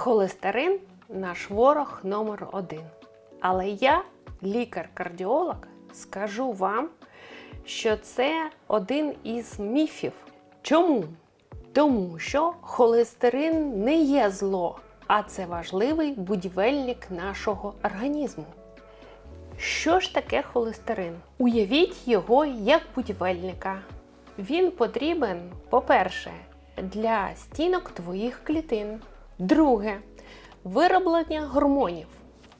Холестерин наш ворог номер один. Але я, лікар-кардіолог, скажу вам, що це один із міфів. Чому? Тому що холестерин не є зло, а це важливий будівельник нашого організму. Що ж таке холестерин? Уявіть його як будівельника. Він потрібен, по-перше, для стінок твоїх клітин. Друге вироблення гормонів.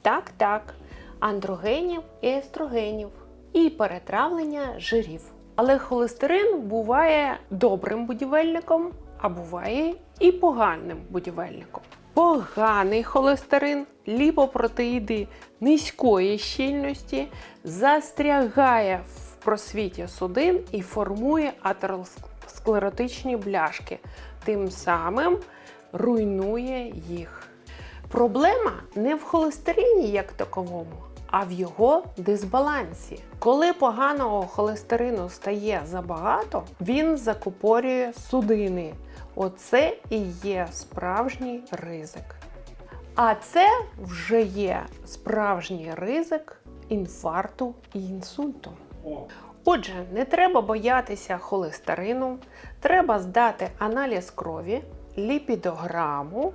Так, так, андрогенів і естрогенів. І перетравлення жирів. Але холестерин буває добрим будівельником, а буває і поганим будівельником. Поганий холестерин, ліпопротеїди низької щільності застрягає в просвіті судин і формує атеросклеротичні бляшки, тим самим руйнує їх. Проблема не в холестерині як таковому, а в його дисбалансі. Коли поганого холестерину стає забагато, він закупорює судини. Оце і є справжній ризик. А це вже є справжній ризик інфаркту і інсульту. Отже, не треба боятися холестерину, треба здати аналіз крові, ліпідограму,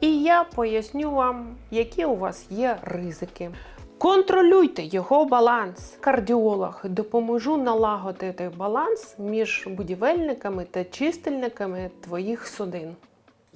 і я поясню вам, які у вас є ризики. Контролюйте його баланс. Кардіолог допоможу налагодити баланс між будівельниками та чистильниками твоїх судин.